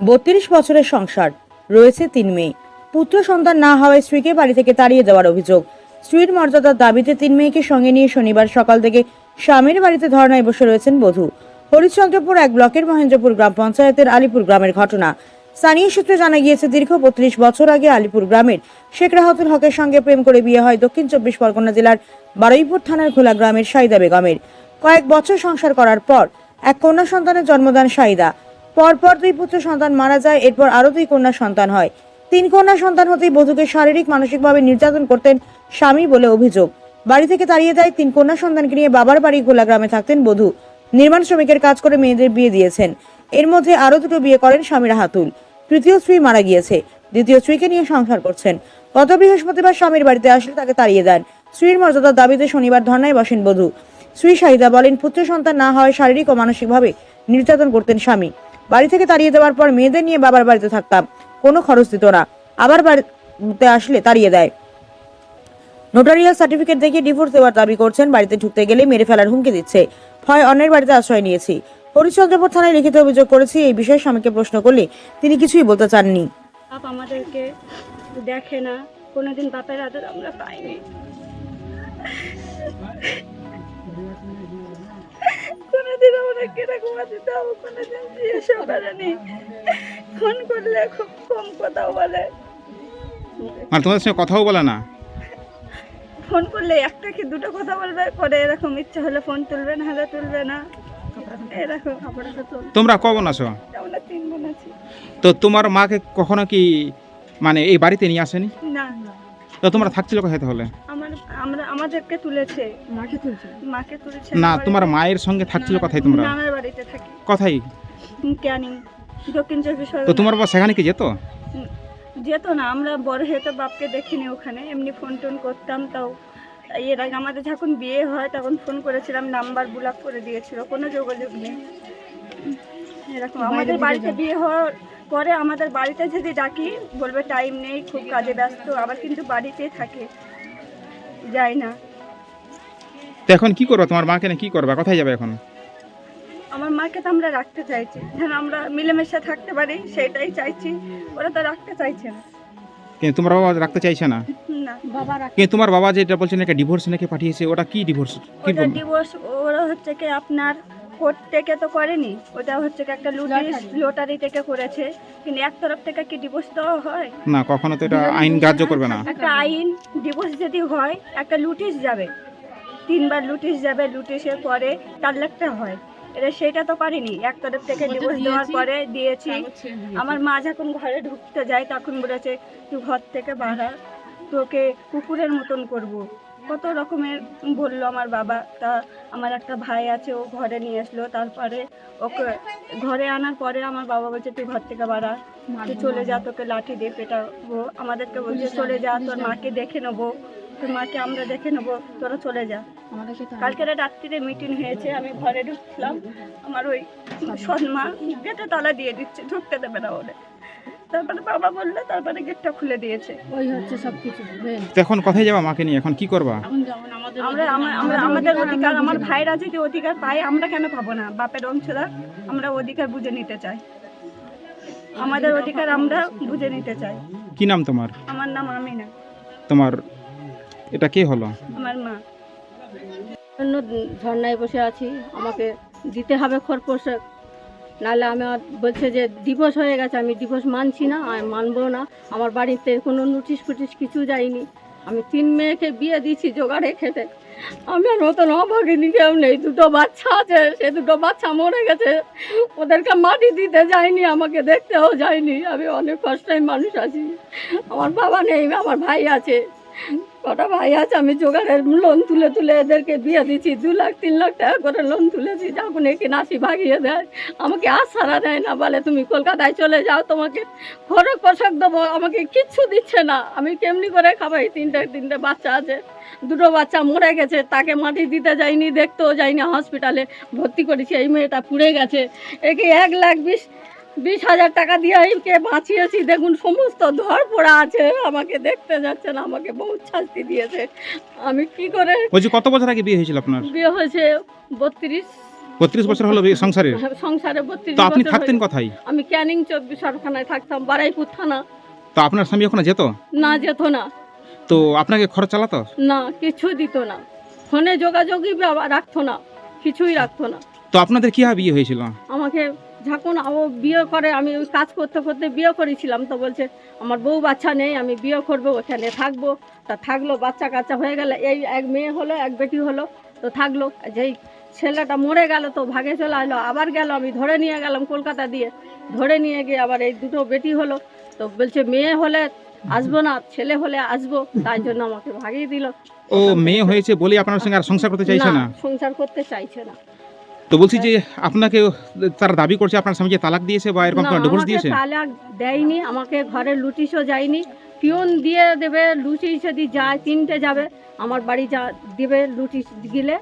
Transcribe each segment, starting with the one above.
বত্রিশ বছরের সংসার। রয়েছে তিন মেয়ে। পুত্র সন্তান না হওয়ায় স্ত্রীকে বাড়ি থেকে তাড়িয়ে দেওয়ার অভিযোগ। স্ত্রীর মর্যাদার দাবিতে তিন মেয়েকে সঙ্গে নিয়ে শনিবার সকাল থেকে স্বামীর বাড়িতে ধর্নায় বসে রয়েছেন বধূ। হরিশ্চন্দ্রপুর এক ব্লকের মহেন্দ্রপুর গ্রাম পঞ্চায়েতের আলিপুর গ্রামের ঘটনা। স্থানীয় সূত্রে জানা গিয়েছে, দীর্ঘ বত্রিশ বছর আগে আলিপুর গ্রামের শেখ রাহাতুল হকের সঙ্গে প্রেম করে বিয়ে হয় দক্ষিণ চব্বিশ পরগনা জেলার বারুইপুর থানার খোলা গ্রামের সাইদা বেগমের। কয়েক বছর সংসার করার পর এক কন্যা সন্তানের জন্মদান সাইদা। পরপর দুই পুত্র সন্তান মারা যায়, এরপর আরও দুই কন্যা সন্তান হয়। তিন কন্যা সন্তান হতেই বধূকে শারীরিক, মানসিকভাবে নির্যাতন করতেন স্বামী বলে অভিযোগ। বাড়ি থেকে তাড়িয়ে দেয় তিন কন্যা সন্তানকে নিয়ে বাবার বাড়ি গোলা গ্রামে থাকতেন বধূ। নির্মাণ শ্রমিকের কাজ করে মেয়েদের বিয়ে দিয়েছেন। এর মধ্যে আরও দুটো বিয়ে করেন স্বামীরা রাহাতুল। তৃতীয় স্ত্রী মারা গিয়েছে। দ্বিতীয় স্ত্রীকে নিয়ে সংসার করছেন। গত বৃহস্পতিবার স্বামীর বাড়িতে আসলে তাকে তাড়িয়ে দেন। স্ত্রীর মর্যাদার দাবিতে শনিবার ধর্নায় বসেন বধূ। শ্রী শাহিদা বলেন, পুত্র সন্তান না হয় শারীরিক ও মানসিকভাবে নির্যাতন করতেন স্বামী। বাড়ি থেকে তাড়িয়ে দেওয়ার পর মেয়েদের নিয়ে বাবার বাড়িতে থাকতাম। কোনো খরচ দিত না। আবার বাড়িতে আসলে তাড়িয়ে দেয়। নোটারিয়াল সার্টিফিকেট দেখিয়ে ডিভোর্স দেওয়ার দাবি করছেন, বাড়িতে ঢুকতে গেলে মেরে ফেলার হুমকি দিচ্ছে। হয় অন্যের বাড়িতে আশ্রয় নিয়েছি। হরিশ্চন্দ্রপুর থানায় লিখিত অভিযোগ করেছি, এই বিষয়ে স্বামীকে প্রশ্ন করলে তিনি কিছুই বলতে চাননি। বাপ আমাদেরকে দেখে না। কোনোদিন বাপের আদর আমরা পাইনি। কোনোদিন ঘুমাতে দাও কোনোদিন এসব করেনি ফোন করলে খুব কম কথা বলে। মানে তোমাদের সঙ্গে কথাও বলে না? ফোন করলে একটা কি দুটো কথা বলবে? পরে এরকম ইচ্ছা হলে ফোন তুলবে না হলে তুলবে না। এরকম। তোমরা কখন আসো আমরা তিন বোন আছি। তো তোমার মাকে কখনো কি মানে এই বাড়িতে নিয়ে আসেনি? না। তো তোমরা থাকছিল কোথায় তাহলে? আমার আমরা আমাদেরকে তুলেছে। মাকে তুলছে? মাকে তুলেছে না তোমার মায়ের সঙ্গে থাকছিল কোথায় তোমরা? নানার বাড়িতে থাকি। কোথায়? ক্যানিং দক্ষিণ চব্বিশ তো তোমার বাবা সেখানে কি যেত? যেত না আমরা বড় হয়ে তো বাপকে দেখিনি ওখানে। এমনি ফোন টোন করতাম তাও। এর আগে আমাদের যখন বিয়ে হয় তখন ফোন করেছিলাম নাম্বার ব্লক করে দিয়েছিল। কোনো যোগাযোগ নেই। এরকম আমাদের বাড়িতে বিয়ে হওয়ার পরে আমাদের বাড়িতে যদি ডাকি বলবে টাইম নেই খুব কাজে ব্যস্ত আবার কিন্তু বাড়িতেই থাকে। যায় না। তো এখন কি করবা? তোমার মাকে না কি করবা? কোথায় যাবে এখন? আমার মাকে তো আমরা রাখতে চাইছি। যেন আমরা মিলেমিশে থাকতে পারি সেটাই চাইছি। ওরা তো রাখতে চাইছে না। কিন্তু তোমার বাবা রাখতে চাইছে না? না। বাবা কিন্তু তোমার বাবা যেটা বলছেন একটা ডিভোর্স নাকি পাঠিয়েছে ওটা কি ডিভোর্স কি ওটা ডিভোর্স ওরা হচ্ছে কি আপনার কোর্ট থেকে তো করেনি। ওটা হচ্ছে কি একটা লুটিস লটারি। থেকে করেছে। কিন্তু এক তরফ থেকে কি ডিভোর্স দেওয়া হয়? না কখনো তো এটা আইন গ্রাহ্য করবে না। একটা আইন ডিভোর্স যদি হয় একটা লুটিস যাবে। তিনবার লুটিস যাবে লুটিসের পরে চার লাখটা হয়। এটা সেটা তো পারিনি এক তরফ থেকে ডিভোর্স দেওয়ার পরে দিয়েছি। আমার মা যখন ঘরে ঢুকতে যায় তখন বলেছে তুই ঘর থেকে বাড়া তোকে কুকুরের মতন করব। কত রকমের বলল আমার বাবা। তা আমার একটা ভাই আছে ও ঘরে নিয়ে আসলো। তারপরে ওকে ঘরে আনার পরে আমার বাবা বলছে তুই ঘর থেকে বাড়া তুই চলে যা তোকে লাঠি দিয়ে পেটাবো। আমাদেরকে বলছে চলে যা তোর মাকে দেখে নেব তোর মাকে আমরা দেখে নেব তোরা চলে যা। কালকে রাত্রিরে মিটিং হয়েছে আমি ঘরে ঢুকলাম। আমার ওই সন্মা গেটে তালা দিয়ে দিচ্ছে ঢুকতে দেবে না বলে তারপরে বাবা বলল তারপরে গেটটা খুলে দিয়েছে। ওই হচ্ছে সব কিছু এখন কোথায় যাবা মাকে নিয়ে? এখন কি করবা? আমরা আমরা- আমরা আমাদের অধিকার আমার ভাইরা যদি অধিকার পায় আমরা কেন পাবো না? বাপের অংশরা আমরা অধিকার বুঝে নিতে চাই। আমাদের অধিকার আমরা বুঝে নিতে চাই। কি নাম তোমার? আমার নাম আমিনা। তোমার এটা কে হলো? আমার মা। জন্য ধর্নায় বসে আছি। আমাকে দিতে হবে খরপোশ নাহলে আমার বলছে যে ডিভোর্স হয়ে গেছে, আমি ডিভোর্স মানছি না আমি মানবো না। আমার বাড়িতে কোনো নোটিশ ফুটিশ কিছু যায়নি। আমি তিন মেয়েকে বিয়ে দিয়েছি, জোগাড়ে খেতে আমি আর মতন অভাগিনী কেউ নেই, দুটো বাচ্চা আছে, সে দুটো বাচ্চা মরে গেছে। ওদেরকে মাটি দিতে যায়নি, আমাকে দেখতেও যায়নি। আমি অনেক কষ্টের মানুষ আছি। আমার বাবা নেই, আমার ভাই আছে। কটা ভাই আছে আমি জোগাড়ের লোন তুলে তুলে এদেরকে বিয়ে দিচ্ছি দু লাখ, তিন লাখ টাকা করে লোন তুলেছি, যখন একে নাসি ভাগিয়ে দেয়, আমাকে আশারা দেয় না, বলে, তুমি কলকাতায় চলে যাও, তোমাকে খরচ পোশাক দেবো, আমাকে কিচ্ছু দিচ্ছে না। আমি কেমনি করে খাবাই? তিনটে তিনটে বাচ্চা আছে, দুটো বাচ্চা মরে গেছে, তাকে মাটি দিতে যাইনি, দেখতেও যাইনি হসপিটালে ভর্তি করেছি, এই মেয়েটা পুড়ে গেছে। একে এক লাখ বিশ বিশ হাজার টাকা দিয়ে একে বাঁচিয়েছি? দেখুন সমস্ত ধর পড়া আছে। আমাকে দেখতে যাচ্ছে না আমাকে বহুত শাস্তি দিয়েছে। আমি কি করে বলছি কত বছর আগে বিয়ে হয়েছিল আপনার? বিয়ে হয়েছে বত্রিশ। বত্রিশ বছর হলো এই সংসারের সংসারে বত্রিশ তো আপনি থাকতেন কোথায়? আমি ক্যানিং চব্বিশ সরখানায় থাকতাম বারাইপুর থানা। তো আপনার স্বামী ওখানে যেত? না যেত না। তো আপনাকে খরচ চালাতো? না কিছু দিত না। ফোনে যোগাযোগই রাখতো না কিছুই রাখতো না। তো আপনাদের কীভাবে বিয়ে হয়েছিল? আমাকে যখন ও বিয়ে করে আমি ওই কাজ করতে করতে বিয়ে করেছিলাম তো বলছে আমার বউ বাচ্চা নেই আমি বিয়ে করব ওখানে থাকব। তা থাকল বাচ্চা কাচ্চা হয়ে গেলে এই এক মেয়ে হলো এক বেটি হলো তো থাকল। যেই ছেলেটা মরে গেল তো ভাগে চলে আসলো আবার গেল আমি ধরে নিয়ে গেলাম কলকাতা দিয়ে। ধরে নিয়ে গিয়ে আবার এই দুটো বেটি হলো তো বলছে মেয়ে হলে আসব না ছেলে হলে আসব। তাই জন্য আমাকে ভাগিয়ে দিল। ও মেয়ে হয়েছে বলে আপনার সঙ্গে আর সংসার করতে চাইছে না? সংসার করতে চাইছে না। তো বলছি যে আপনাকে তারা দাবি করছে আপনার স্বামীকে তালাক দিয়েছে বা এরকম কোনো ডিভোর্স দিয়েছে? তালাক দেয়নি আমাকে ঘরে লুটিশও যায়নি। পিয়ন দিয়ে দেবে লুটিশ যদি যায় তিনটে যাবে আমার বাড়ি যা দেবে লুটিশ গেলে।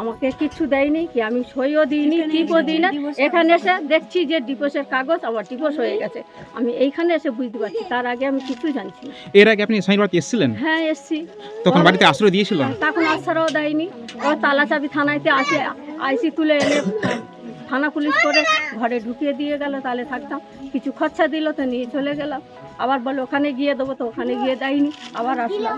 আমাকে কিছু দেয়নি কি আমি সইও দিইনি টিপও দিই না এখানে এসে দেখছি যে ডিভোর্সের কাগজ আমার ডিভোর্স হয়ে গেছে। আমি এইখানে এসে বুঝতে পারছি তার আগে আমি কিছু জানছি না। এর আগে আপনি স্বামীর বাড়িতে এসেছিলেন? হ্যাঁ এসেছি। তখন বাড়িতে আশ্রয় দিয়েছিলাম তখন আশ্রয়ও দেয়নি। ও তালা চাবি থানাইতে আসে আইসি তুলে এনে থানা পুলিশ করে ঘরে ঢুকিয়ে দিয়ে গেল তাহলে থাকতাম। কিছু খরচা দিল তো নিয়ে চলে গেলাম। আবার বলে ওখানে গিয়ে দেবো তো ওখানে গিয়ে দেয়নি। আবার আসলাম।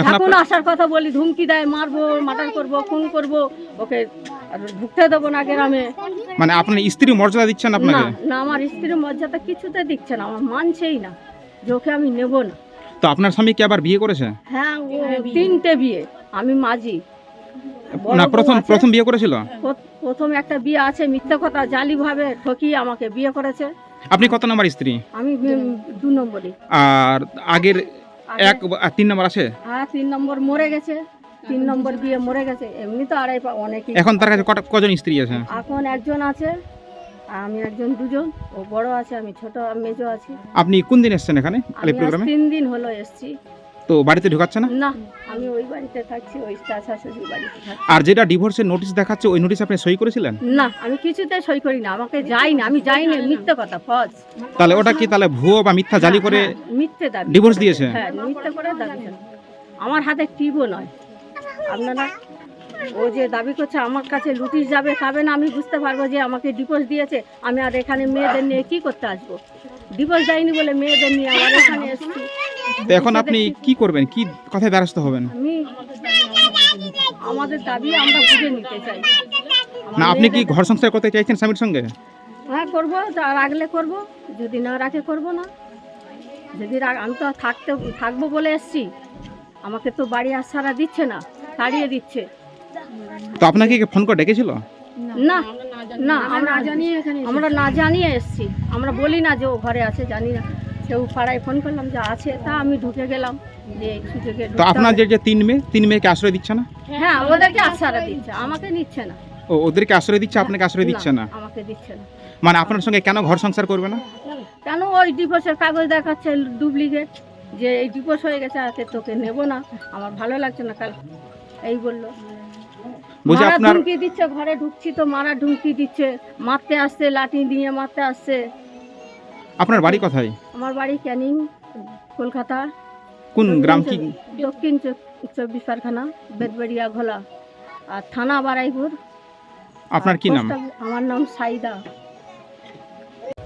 এখন আসার কথা বলি ধুমকি দেয় মারবো মার্ডার করব খুন করব ওকে ঢুকতে দেবো না গ্রামে। মানে আপনার স্ত্রী মর্যাদা দিচ্ছেন না আপনাকে? না আমার স্ত্রীর মর্যাদা কিছুতে দিচ্ছে না আমার মানছেই না যে ওকে আমি নেব না। তো আপনার স্বামী কি আবার বিয়ে করেছে? হ্যাঁ ও তিনটে বিয়ে আমি মাঝি। না প্রথম প্রথম বিয়ে করেছিল? প্রথম একটা বিয়ে আছে মিথ্যা কথা জালিভাবে ঠকিয়ে আমাকে বিয়ে করেছে। আপনি কত নম্বর স্ত্রী? আমি দু নম্বরই। আর আগের এক তিন নম্বর আছে? হ্যাঁ তিন নম্বর মরে গেছে। তিন নম্বর বিয়ে মরে গেছে। এমনি তো আড়াই পা অনেকই। এখন তার কাছে কজন স্ত্রী আছে? এখন একজন আছে আমি একজন দুজন। ও বড় আছে আমি ছোট মেজো আছি। আপনি কোন দিন এসেছেন এখানে? আমি আলি আজ প্রোগ্রামে তিন দিন হলো এসছি। তো বাড়িতে ঢুকাচ্ছে না? না আমি ওই বাড়িতে থাকছি ওই শ্বশুর বাড়িতে থাকছি। আর যেটা ডিভোর্সের নোটিশ দেখাচ্ছে ওই নোটিশ আপনি সই করেছিলেন? না আমি কিছুতে সই করি না আমাকে যাই না আমি যাই না মিথ্যে কথা ফজ তাহলে ওটা কি তাহলে ভুয়ো বা মিথ্যা জালি করে হ্যাঁ, মিথ্যে দাবি। ডিভোর্স দিয়েছে? হ্যাঁ মিথ্যে করে দাবি আমার হাতে টিপও নয়। আপনারা ও যে দাবি করছে আমার কাছে লুটিস যাবে খাবে না আমি বুঝতে পারব যে আমাকে ডিভোর্স দিয়েছে আমি আর এখানে মেয়েদের নিয়ে কি করতে আসব? ডিভোর্স দেয়নি বলে মেয়েদের নিয়ে আমার এখানে এসেছি। তো এখন আপনি কি করবেন? কি কথায় দ্বারস্থ হবেন? আমি আমাদের দাবি আমরা বুঝে নিতে চাই। না আপনি কি ঘর সংসার করতে চাইছেন স্বামীর সঙ্গে? হ্যাঁ করব তা রাখলে করব যদি না রাখে করব না। যদি আমি তো আর থাকতে থাকব বলে এসছি আমাকে তো বাড়ি আর সারা দিচ্ছে না তাড়িয়ে দিচ্ছে। তো আপনাকে কি ফোন করে ডেকেছিল? না না আমরা জানিয়ে আমরা না জানিয়ে এসছি। আমরা বলি না যে ও ঘরে আছে জানি না। কেউ পাড়ায় ফোন করলাম যে আছে তা আমি ঢুকে গেলাম যে সুযোগে তো আপনার যে যে তিন মেয়ে তিন মেয়েকে আশ্রয় দিচ্ছে না? হ্যাঁ ওদেরকে আশ্বারা দিচ্ছে আমাকে নিচ্ছে না। ও ওদেরকে আশ্রয় দিচ্ছে আপনাকে আশ্রয় দিচ্ছে না? আমাকে দিচ্ছে না। মানে আপনার সঙ্গে কেন ঘর সংসার করবে না? কেন ওই ডিভোর্সের কাগজ দেখাচ্ছে ডুপ্লিকেট যে এই ডিভোর্স হয়ে গেছে আজকে তোকে নেব না? আমার ভালো লাগছে না কাল। এই বলল। মারা আপনার ধুমকি দিচ্ছে ঘরে ঢুকছি তো মারা ঢুমকি দিচ্ছে। মারতে আসছে লাঠি দিয়ে মারতে আসছে। আপনার বাড়ি কোথায়? আমার বাড়ি ক্যানিং কলকাতা। কোন গ্রাম কি? দক্ষিণ চব্বিশ পারখানা বেদবাড়িয়া ঘোলা। আর থানা বারাইপুর। আপনার কি নাম? আমার নাম সাইদা।